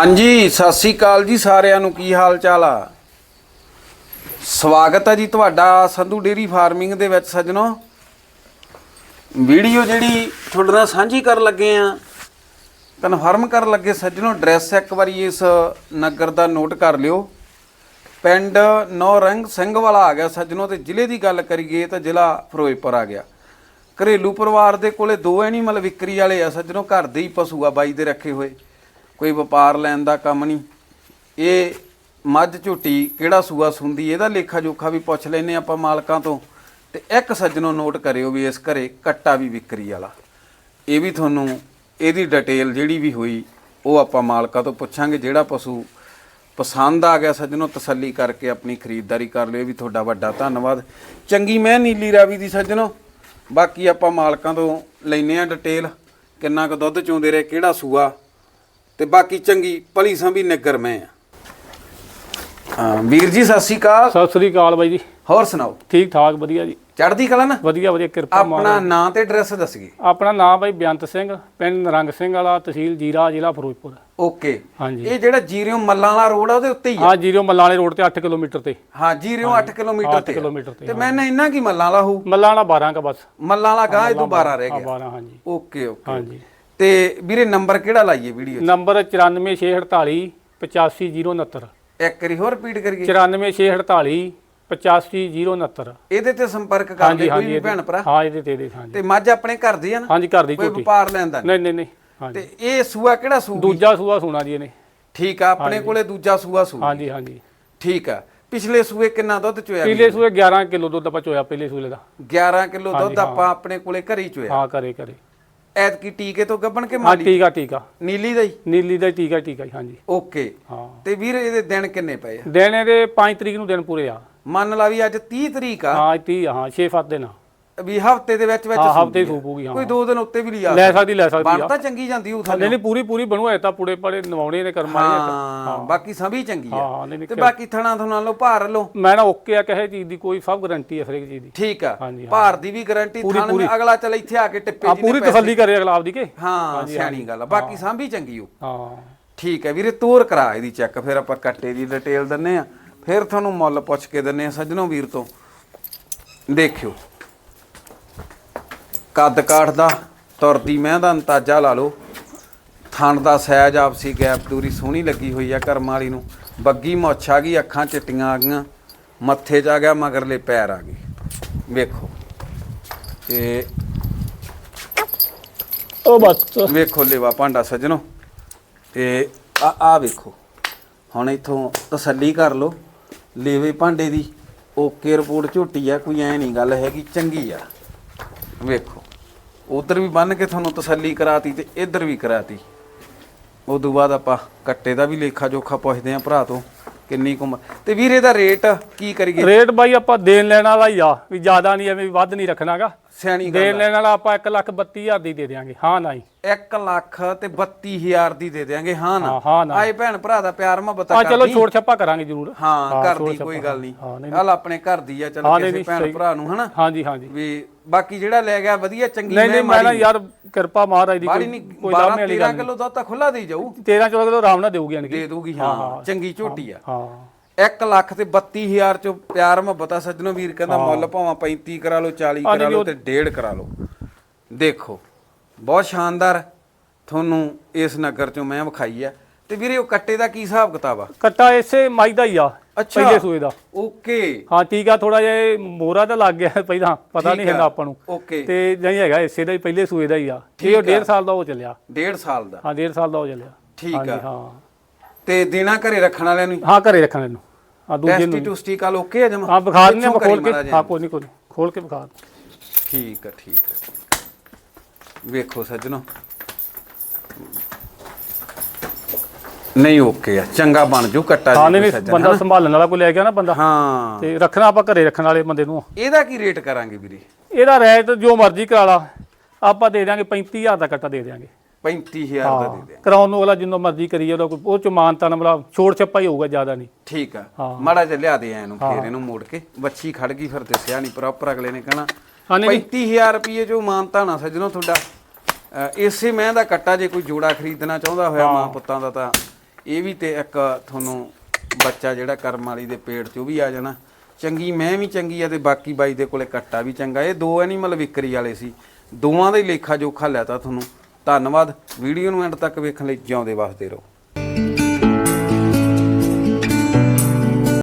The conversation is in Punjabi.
ਹਾਂਜੀ, ਸਤਿ ਸ੍ਰੀ ਅਕਾਲ ਜੀ ਸਾਰਿਆਂ ਨੂੰ। ਕੀ ਹਾਲ ਚਾਲ ਆ? ਸਵਾਗਤ ਹੈ ਜੀ ਤੁਹਾਡਾ ਸੰਧੂ ਡੇਰੀ ਫਾਰਮਿੰਗ ਦੇ ਵਿੱਚ ਸੱਜਣੋ। ਵੀਡੀਓ ਜਿਹੜੀ ਤੁਹਾਡੇ ਨਾਲ ਸਾਂਝੀ ਕਰਨ ਲੱਗੇ ਆ, ਕਨਫਰਮ ਕਰਨ ਲੱਗੇ ਸੱਜਣੋ, ਐਡਰੈਸ ਇੱਕ ਵਾਰੀ ਇਸ ਨਗਰ ਦਾ ਨੋਟ ਕਰ ਲਿਓ। ਪਿੰਡ ਨੌਰੰਗ ਸਿੰਘ ਵਾਲਾ ਆ ਗਿਆ ਸੱਜਣੋ ਤੇ ਜ਼ਿਲ੍ਹੇ ਦੀ ਗੱਲ ਕਰੀਏ ਤਾਂ ਜ਼ਿਲ੍ਹਾ ਫਿਰੋਜ਼ਪੁਰ ਆ ਗਿਆ। ਘਰੇਲੂ ਪਰਿਵਾਰ ਦੇ ਕੋਲੇ ਦੋ ਐਨੀਮਲ ਵਿਕਰੀ ਵਾਲੇ ਆ ਸੱਜਣੋ, ਘਰ ਦੇ ਹੀ ਪਸ਼ੂ ਆ, ਬਾਈ ਦੇ ਰੱਖੇ ਹੋਏ। ਕੋਈ ਵਪਾਰ ਲੈਣ ਦਾ ਕੰਮ ਨਹੀਂ। ਇਹ ਮੱਝ ਝੂਟੀ ਕਿਹੜਾ ਸੂਆ ਸੁੰਦੀ ਇਹਦਾ ਲੇਖਾ ਜੋਖਾ ਵੀ ਪੁੱਛ ਲੈਨੇ ਆਪਾਂ ਮਾਲਕਾਂ ਤੋਂ। ਤੇ ਇੱਕ ਸੱਜਣੋਂ ਨੋਟ ਕਰਿਓ ਵੀ ਇਸ ਘਰੇ ਕੱਟਾ ਵੀ ਵਿਕਰੀ ਵਾਲਾ। ਇਹ ਵੀ ਤੁਹਾਨੂੰ ਇਹਦੀ ਡਿਟੇਲ ਜਿਹੜੀ ਵੀ ਹੋਈ, ਉਹ ਆਪਾਂ ਮਾਲਕਾਂ ਤੋਂ ਪੁੱਛਾਂਗੇ। ਜਿਹੜਾ ਪਸ਼ੂ ਪਸੰਦ ਆ ਗਿਆ ਸੱਜਣੋ, ਤਸੱਲੀ ਕਰਕੇ ਆਪਣੀ ਖਰੀਦਦਾਰੀ ਕਰ ਲਿਓ। ਇਹ ਵੀ ਤੁਹਾਡਾ ਵੱਡਾ ਧੰਨਵਾਦ। ਚੰਗੀ ਮੈਂ ਨੀਲੀ ਰਾਵੀ ਦੀ ਸੱਜਣੋ। ਬਾਕੀ ਆਪਾਂ ਮਾਲਕਾਂ ਤੋਂ ਲੈਨੇ ਆ ਡਿਟੇਲ। ਕਿੰਨਾ ਕੁ ਦੁੱਧ ਚੋਂਦੇ ਰਹੇ, ਕਿਹੜਾ ਸੂਆ ਤੇ ਬਾਕੀ ਚੰਗੀ ਭਲੀ ਸੰਭੀ ਨਿੱਗਰ ਮੈਂ ਆ। ਹਾਂ ਵੀਰ ਜੀ ਸਤਿ ਸ਼੍ਰੀ ਅਕਾਲ। ਸਤਿ ਸ੍ਰੀ ਅਕਾਲ ਬਾਈ ਜੀ। ਹੋਰ ਸੁਣਾਓ? ਠੀਕ ਠਾਕ ਵਧੀਆ ਜੀ। ਚੜ੍ਹਦੀ ਕਲਾ ਨਾ? ਵਧੀਆ ਵਧੀਆ ਕਿਰਪਾ ਆਪਣਾ ਨਾਂ ਤੇ ਐਡਰੈਸ ਦੱਸੀਏ ਆਪਣਾ ਨਾਮ ਬਾਈ ਬੇਅੰਤ ਸਿੰਘ ਪਿੰਡ ਨਰੰਗ ਸਿੰਘ ਵਾਲਾ ਤਹਿਸੀਲ ਜੀਰਾ ਜ਼ਿਲ੍ਹਾ ਫਿਰੋਜ਼ਪੁਰ। ਓਕੇ। ਹਾਂਜੀ। ਇਹ ਜਿਹੜਾ ਜੀਰਿਓ ਮੱਲਾਂ ਵਾਲਾ ਰੋਡ ਆ ਉਹਦੇ ਉੱਤੇ ਹੀ ਆ? ਹਾਂ ਜੀਰੋ ਮੱਲਾਣੇ ਰੋਡ ਤੇ 8 ਕਿਲੋਮੀਟਰ ਤੇ। ਹਾਂ ਜੀਰਿਓ 8 ਕਿਲੋਮੀਟਰ ਤੇ ਆ। ਕਿਲੋਮੀਟਰ ਤੇ, ਤੇ ਮੈਂ ਨਾ ਇੰਨਾ ਕੀ ਮੱਲਾਂ ਵਾਲਾ ਹੋਊ? ਮੱਲਾਣਾ 12 ਕਾ ਬਸ। ਮੱਲਾਂ ਵਾਲਾ ਗਾਂ ਇਹ ਤੋਂ 12 ਰਹਿ ਗਿਆ। 12 ਹਾਂਜੀ। ਓਕੇ ਓਕੇ ਹਾਂਜੀ। ਤੇ ਵੀਰੇ ਨੰਬਰ ਕਿਹੜਾ ਲਾਈਏ ਵੀਡੀਓ ਨੰਬਰ 94648 85069 ਇੱਕ ਵਾਰੀ ਹੋਰ ਰਿਪੀਟ ਕਰੀਏ। 94648 85069 ਇਹਦੇ ਤੇ ਸੰਪਰਕ ਕਰਦੇ ਕੋਈ ਵੀ ਭੈਣ ਭਰਾ। ਹਾਂ ਇਹਦੇ ਤੇ ਇਹਦੇ ਹਾਂਜੀ। ਤੇ ਮੱਝ ਆਪਣੇ ਘਰ ਦੀ ਆ ਨਾ? ਹਾਂਜੀ ਘਰ ਦੀ ਕੋਈ ਝੋਟੀ ਵਪਾਰ ਲੈਂਦਾ ਨਹੀਂ? ਨਹੀਂ ਨਹੀਂ ਹਾਂਜੀ। ਤੇ ਇਹ ਸੂਆ ਕਿਹੜਾ ਸੂ ਦੂਜਾ ਸੂਆ ਸੁਣਾ ਜੀ ਇਹਨੇ। ਠੀਕ ਆ ਆਪਣੇ ਕੋਲੇ ਦੂਜਾ ਸੂਆ ਸੂ ਹਾਂਜੀ ਹਾਂਜੀ। ਠੀਕ ਆ। ਪਿਛਲੇ ਸੂਏ ਕਿੰਨਾ ਦੁੱਧ ਚੋਇਆ ਪਿਛਲੇ ਸੂਏ 11 ਕਿਲੋ ਦੁੱਧ ਆਪਾਂ ਚੋਇਆ ਪਹਿਲੇ ਸੂਲੇ ਦਾ। 11 ਕਿਲੋ ਦੁੱਧ ਆਪਾਂ ਆਪਣੇ ਕੋਲੇ ਘਰੇ ਚੋਇਆ। ਹਾਂ ਕਰੇ ਕਰੇ ਐਤਕੀ ਟੀਕੇ ਤੋਂ ਗੱਬਣ ਕੇ ਹਾਂ ਮਾਲੀ। ਟੀਕਾ ਟੀਕਾ। ਨੀਲੀ ਦਾ ਹੀ? ਨੀਲੀ ਦਾ ਟੀਕਾ ਟੀਕਾ ਜੀ, ਹਾਂਜੀ। ਓਕੇ। ਹਾਂ। ਤੇ ਵੀਰ ਇਹਦੇ ਦਿਨ ਕਿੰਨੇ ਪਏ ਆ? ਦਿਨ ਇਹਦੇ 5 ਤਰੀਕ ਨੂੰ ਦਿਨ ਪੂਰੇ ਆ। ਮੰਨ ਲਾ ਵੀ ਅੱਜ 30 ਤਰੀਕ ਆ। ਹਾਂ 30 ਹਾਂ 6-7 ਦਿਨ ਆ। ਵੀ ਹਫ਼ਤੇ ਦੇ ਵਿੱਚ ਵਿੱਚ ਹਾਂ ਹਫ਼ਤੇ ਆ। ਸੂਪੂਗੀ ਹਾਂ ਕੋਈ ਦੋ ਦਿਨ ਉੱਤੇ ਵੀ ਲਿਆ ਲੈ ਸਕਦੀ ਲੈ ਸਕਦੀ ਬਣ ਆ। ਤਾਂ ਚੰਗੀ ਜਾਂਦੀ ਉਹ ਥੱਲੇ ਨਹੀਂ ਨਹੀਂ ਪੂਰੀ ਪੂਰੀ ਬਣੂ ਤਾਂ ਪੂੜੇ ਪੜੇ ਨਵਾਉਣੇ ਨੇ ਕਰਮਾਂ ਨੇ ਹਾਂ ਬਾਕੀ ਸਭੀ ਚੰਗੀ ਹਾਂ ਆ। ਹਾਂ ਨਹੀਂ ਨਹੀਂ ਤੇ ਬਾਕੀ ਥਣਾ ਥਣਾ ਲਓ ਭਾਰ ਲਓ। ਮੈਂ ਨਾ ਓਕੇ ਆ ਕਹੇ ਚੀਜ਼ ਦੀ ਕੋਈ ਸਭ ਗਾਰੰਟੀ ਹੈ ਹਰੇਕ ਚੀਜ਼ ਦੀ। ਠੀਕ ਆ। ਹਾਂਜੀ, ਹਾਂ। ਭਾਰ ਦੀ ਵੀ ਗਾਰੰਟੀ ਥਣ ਨੇ ਅਗਲਾ ਚੱਲ ਇੱਥੇ ਆ ਕੇ ਟਿੱਪੇ ਆ ਜੀ ਪੂਰੀ ਤਸੱਲੀ ਕਰੇ ਅਗਲਾ ਆਪਦੀ ਕੇ। ਹਾਂ ਸਿਆਣੀ ਗੱਲ ਆ। ਬਾਕੀ ਸਾਂਭੀ ਚੰਗੀ ਉਹ। ਹਾਂ। ਠੀਕ ਹੈ ਵੀਰੇ ਤੋਰ ਕਰਾ ਇਹਦੀ ਚੈੱਕ ਫਿਰ ਆਪਾਂ ਕੱਟੇ ਦੀ ਡਿਟੇਲ ਦਿੰਨੇ ਆ। ਫਿਰ ਤੁਹਾਨੂੰ ਮੁੱਲ ਪੁੱਛ ਕੇ ਦਿੰਨੇ ਆ ਸੱਜਣੋ ਵੀਰ ਤੋਂ। ਦੇਖਿਓ। ਕੱਦ ਕਾਠ ਦਾ ਤੁਰਦੀ ਮੈਂ ਦਾ ਅੰਤਾਜਾ ਲਾ ਲਓ। ਥਣ ਦਾ ਸਾਈਜ਼ ਆਪਸੀ ਗੈਪ ਦੂਰੀ ਸੋਹਣੀ ਲੱਗੀ ਹੋਈ ਆ ਕਰਮ ਵਾਲੀ ਨੂੰ। ਬੱਗੀ ਮੁੱਛ ਆ ਗਈ ਅੱਖਾਂ ਚਿੱਟੀਆਂ ਆ ਗਈਆਂ। ਮੱਥੇ 'ਚ ਆ ਗਿਆ ਮਗਰਲੇ ਪੈਰ ਆ ਗਏ। ਵੇਖੋ। ਤੇ ਉਹ ਬਸ। ਵੇਖੋ ਲੇਵਾ ਭਾਂਡਾ ਸੱਜਣੋ। ਤੇ ਆ ਆ ਵੇਖੋ। ਹੁਣ ਇਥੋਂ ਤਸੱਲੀ ਕਰ ਲਓ। ਲੇਵੇ ਭਾਂਡੇ ਦੀ ਓਕੇ ਰਿਪੋਰਟ ਝੋਟੀ ਆ ਕੋਈ ਐ ਨਹੀਂ ਗੱਲ ਹੈਗੀ ਚੰਗੀ ਆ। ਵੇਖੋ। ਉਧਰ ਵੀ ਬੰਨ ਕੇ ਤੁਹਾਨੂੰ ਤਸੱਲੀ ਕਰਾਤੀ ਤੇ ਇੱਧਰ ਵੀ ਕਰਾਤੀ। ਤੋਂ ਬਾਅਦ ਆਪਾਂ ਕੱਟੇ ਦਾ ਵੀ ਲੇਖਾ ਜੋਖਾ ਪੁੱਛਦੇ ਆਂ ਭਰਾ ਤੋਂ। ਕਿੰਨੀ ਕੁ ਉਮਰ ਤੇ ਵੀਰੇ ਦਾ ਰੇਟ ਕੀ ਕਰੀਏ? ਰੇਟ ਬਾਈ ਆਪਾਂ ਦੇਣ ਲੈਣ ਵਾਲਾ ਹੀ ਆ ਵੀ ਜ਼ਿਆਦਾ ਨਹੀਂ ਐਵੇਂ ਵੱਧ ਨਹੀਂ ਰੱਖਣਾਗਾ। ਸਿਆਣੀ ਗੱਲ ਦੇਣ ਲੈਣ ਵਾਲਾ ਆਪਾਂ 1 ਲੱਖ 32000 ਦੀ ਦੇ ਦੇਾਂਗੇ ਹਾਂ ਨਾ ਜੀ 1 ਲੱਖ ਤੇ 32000 ਦੀ ਦੇ ਦੇਾਂਗੇ ਹਾਂ ਨਾ। ਹਾਂ ਹਾਂ ਨਾ। ਆਏ ਭੈਣ ਭਰਾ ਦਾ ਪਿਆਰ ਮੁਹੱਬਤ ਆ ਚਲੋ ਛੋੜ ਛੱਪਾ ਕਰਾਂਗੇ ਜ਼ਰੂਰ। ਹਾਂ ਘਰ ਦੀ ਕੋਈ। ਗੱਲ ਨਹੀਂ। ਹਾਂ ਨਹੀਂ ਚੱਲ ਆਪਣੇ ਘਰ ਦੀ ਆ ਚਲੋ ਹਾਂ, ਕਿਸੇ ਨਹੀਂ, ਭੈਣ ਸਹੀ। ਭਰਾ ਨੂੰ ਹਨਾ? ਹਾਂਜੀ ਹਾਂਜੀ। ਵੀ ਬਾਕੀ ਜਿਹੜਾ ਲੈ ਗਿਆ ਵਧੀਆ ਚੰਗੀ ਨਹੀਂ ਨਹੀਂ ਮੈਂ ਨਾ ਯਾਰ ਕਿਰਪਾ ਮਹਾਰਾਜ ਦੀ ਬਾੜੀ ਕੋਈ ਨਹੀਂ ਕੋਈ 12 ਲਾਮੇ ਵਾਲੀ 13 ਗੱਲ ਕਿਲੋ ਦੁੱਧ ਤਾਂ ਖੁੱਲਾ ਦੇ ਜਾਊ। 13 14 ਕਿਲੋ ਆਰਾਮ ਨਾਲ ਦੇਊਗੀ ਅਨਕੀ ਦੇ ਦੂਗੀ ਹਾਂ ਚੰਗੀ ਝੋਟੀ ਆ। ਹਾਂ। 1 ਲੱਖ ਤੇ 32000 ਚ ਪਿਆਰ ਮੁਹੱਬਤ ਆ ਸੱਜਣੋ ਵੀਰ ਕਹਿੰਦਾ ਮੁੱਲ ਭਾਵਾਂ 35 ਕਰਾ ਲਓ 40 ਕਰਾ ਲਓ ਤੇ 1.5 ਕਰਾ ਲਓ। ਦੇਖੋ ਬਹੁਤ ਸ਼ਾਨਦਾਰ ਤੁਹਾਨੂੰ ਇਸ ਨਗਰ ਚੋਂ ਮੈਂ ਵਿਖਾਈ ਆ। ਤੇ ਵੀਰੇ ਉਹ ਕੱਟੇ ਦਾ ਕੀ ਹਿਸਾਬ ਕਿਤਾਬ ਆ? ਕੱਟਾ ਇਸੇ ਮਾਈ ਦਾ ਹੀ ਆ। ਅੱਛਾ। ਪਹਿਲੇ ਸੂਏ ਦਾ। ਓਕੇ। ਹਾਂ ਠੀਕ ਆ ਥੋੜਾ ਜਿਹਾ ਇਹ ਮੋਰਾ ਤਾਂ ਲੱਗ ਗਿਆ ਪਹਿਲਾਂ ਪਤਾ ਨਹੀਂ ਹੈਗਾ ਆਪਾਂ ਨੂੰ। ਓਕੇ। ਤੇ ਨਹੀਂ ਹੈਗਾ ਇਸੇ ਦਾ ਹੀ ਪਹਿਲੇ ਸੂਏ ਦਾ ਹੀ ਆ। ਇਹ ਉਹ ਡੇਢ ਸਾਲ ਦਾ ਹੋ ਚੱਲਿਆ। 1.5 ਸਾਲ ਦਾ। ਹਾਂ ਡੇਢ ਸਾਲ ਦਾ ਹੋ ਚੱਲਿਆ। ਠੀਕ ਆ। ਹਾਂ। ਤੇ ਦੇਣਾ ਘਰੇ ਰੱਖਣ ਵਾਲਿਆਂ ਨੂੰ ਹਾਂ? ਘਰੇ ਰੱਖਣ ਇਹਨੂੰ ਆ ਦੂਜੇ ਨੂੰ ਟੂਸਟੀ ਕਾਲ ਓਕੇ ਆ ਜਮਾ? ਹਾਂ ਬੁਖਾਰ ਨਹੀਂ ਪਿੱਛੋਂ ਖੋਲ ਕੇ। ਹਾਂ ਕੋਈ ਨਹੀਂ ਕੋਈ ਨੀ, ਖੋਲ ਕੇ ਆ ਠੀਕ ਆ ਠੀਕ ਆ। ਵੇਖੋ ਸੱਜਣੋ। ਨਹੀਂ ਓਕੇ ਆ। ਚੰਗਾ ਬਣ ਜੂ ਕੱਟਾ ਹਾਂ ਨਹੀਂ ਨਹੀਂ ਬੰਦਾ? ਸੰਭਾਲਣ ਵਾਲਾ ਕੋਈ ਲੈ ਗਿਆ ਨਾ ਬੰਦਾ। ਹਾਂ। ਤੇ ਰੱਖਣਾ ਆਪਾਂ ਘਰੇ ਰੱਖਣ ਵਾਲੇ ਬੰਦੇ ਨੂੰ। ਇਹਦਾ ਕੀ ਰੇਟ ਕਰਾਂਗੇ ਵੀਰੇ? ਇਹਦਾ ਰੈਟ ਜੋ ਮਰਜ਼ੀ ਕਰਾ ਲਾ। ਆਪਾਂ ਦੇ ਦਿਆਂਗੇ 35000 ਦਾ ਕੱਟਾ ਦੇ ਦਿਆਂਗੇ। 35000 ਦਾ ਦੇ ਦੇ ਕਰਾਉਣ ਨੂੰ ਅਗਲਾ ਜਿੰਨਾ ਮਰਜ਼ੀ ਕਰੀਏ ਉਹਦਾ ਕੋਈ ਉਹ ਚ ਮਾਨਤਾ ਨਾ ਮਤਲਬ ਛੋੜ ਛੱਪਾ ਹੀ ਹੋਊਗਾ ਜ਼ਿਆਦਾ ਨਹੀਂ। ਠੀਕ ਆ। ਮਾੜਾ ਜਿਹਾ ਲਿਆ ਦੇ ਐ ਇਹਨੂੰ ਫੇਰ ਇਹਨੂੰ ਮੋੜ ਕੇ। ਬੱਚੀ ਖੜ ਗਈ ਫਿਰ ਦੱਸਿਆ ਨਹੀਂ ਪ੍ਰੋਪਰ ਅਗਲੇ ਨੇ ਕਹਣਾ। ਹਾਂ ਨਹੀਂ 35000 ਰੁਪਏ ਜੋ ਮਾਨਤਾ ਨਾ ਸੱਜਣੋ ਤੁਹਾਡਾ। ਅ, ਇਸੇ ਮੈਂ ਦਾ ਕੱਟਾ ਜੇ ਕੋਈ ਜੋੜਾ ਖਰੀਦਣਾ ਚਾਹੁੰਦਾ ਹੋਇਆ ਮਾਂ ਪੁੱਤਾਂ ਦਾ ਤਾਂ ਇਹ ਵੀ ਤੇ ਇੱਕ ਤੁਹਾਨੂੰ ਬੱਚਾ ਜਿਹੜਾ ਕਰਮ ਵਾਲੀ ਦੇ ਪੇਟ 'ਚ ਉਹ ਵੀ ਆ ਜਾਣਾ। ਚੰਗੀ, ਮੈਂ ਵੀ ਚੰਗੀ ਆ ਤੇ ਬਾਕੀ ਬਾਈ ਦੇ ਕੋਲੇ ਕੱਟਾ ਵੀ ਚੰਗਾ। ਇਹ ਦੋ ਐਨੀਮਲ ਵਿਕਰੀ ਵਾਲੇ ਸੀ। ਦੋਵਾਂ ਦਾ ਹੀ ਲੇਖਾ ਜੋਖਾ ਲੈਤਾ ਤੁਹਾਨੂੰ। ਧੰਨਵਾਦ। ਵੀਡੀਓ ਨੂੰ ਐਂਡ ਤੱਕ ਵੇਖਣ ਲਈ ਜਿਉਂਦੇ ਵਸਦੇ ਰਹੋ।